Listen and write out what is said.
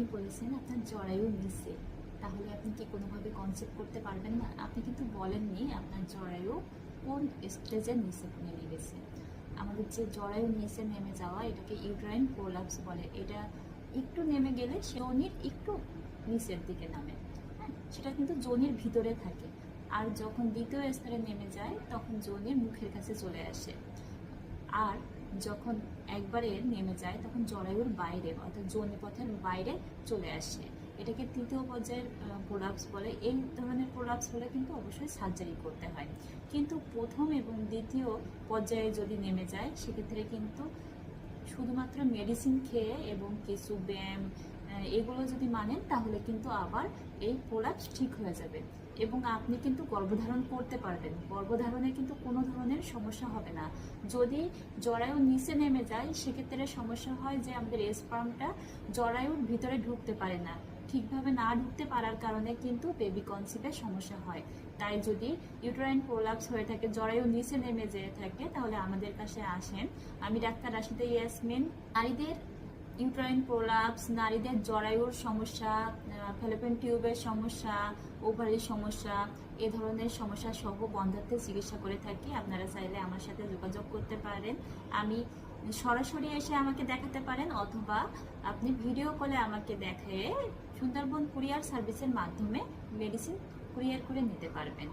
আপনি বলেছেন, আপনার জরায়ু নিচে তাহলে আপনি কি কোনোভাবে কনসেপ্ট করতে পারবেন না? আপনি কিন্তু বলেননি আপনার জরায়ু কোন স্টেজের নিচে নেমে গেছে আমাদের যে জরায়ু নিচে নেমে যাওয়া, এটাকে ইউট্রাইন প্রোলাপস বলে। এটা একটু নেমে গেলে যোনির একটু নিচের দিকে নামে। হ্যাঁ সেটা কিন্তু যোনির ভিতরে থাকে। আর যখন দ্বিতীয় স্তরে নেমে যায়, তখন যোনির মুখের কাছে চলে আসে। আর যখন একবারে নেমে যায়, তখন জরায়ুর বাইরে, অর্থাৎ যোনিপথের বাইরে চলে আসে। এটাকে তৃতীয় পর্যায়ের প্রোলাপস বলে। এই ধরনের প্রোলাপস হলে কিন্তু অবশ্যই সার্জারি করতে হয়। কিন্তু প্রথম এবং দ্বিতীয় পর্যায়ে যদি নেমে যায়, সেক্ষেত্রে কিন্তু শুধুমাত্র মেডিসিন খেয়ে এবং কিছু ব্যায়াম এগুলো যদি মানেন, তাহলে কিন্তু আবার এই প্রোলাপস ঠিক হয়ে যাবে। এবং আপনি কিন্তু গর্ভধারণ করতে পারবেন। গর্ভধারণে কিন্তু কোনো ধরনের সমস্যা হবে না। যদি জরায়ু নিচে নেমে যায়, সেক্ষেত্রে সমস্যা হয় যে আমাদের স্পার্মটা জরায়ুর ভিতরে ঢুকতে পারে না। ঠিকভাবে না ঢুকতে পারার কারণে কিন্তু বেবি কনসিভের সমস্যা হয়। তাই যদি ইউটেরাইন প্রোলাপস হয়ে থাকে জরায়ু নিচে নেমে যেয়ে থাকে, তাহলে আমাদের কাছে আসেন। আমি ডাক্তার রাশিদা ইয়াসমিন। নারীদের ইউট্রাইন প্রোলাপস, নারীদের জরায়ুর সমস্যা ফেলোপেন টিউবের সমস্যা, ওভারির সমস্যা, এ ধরনের সমস্যা সহ বন্ধাত্বের চিকিৎসা করে থাকি। আপনারা চাইলে আমার সাথে যোগাযোগ করতে পারেন। আমি সরাসরি এসে আমাকে দেখাতে পারেন অথবা আপনি ভিডিও কলে আমাকে দেখে সুন্দরবন কুরিয়ার সার্ভিসের মাধ্যমে মেডিসিন কুরিয়ার করে নিতে পারবেন।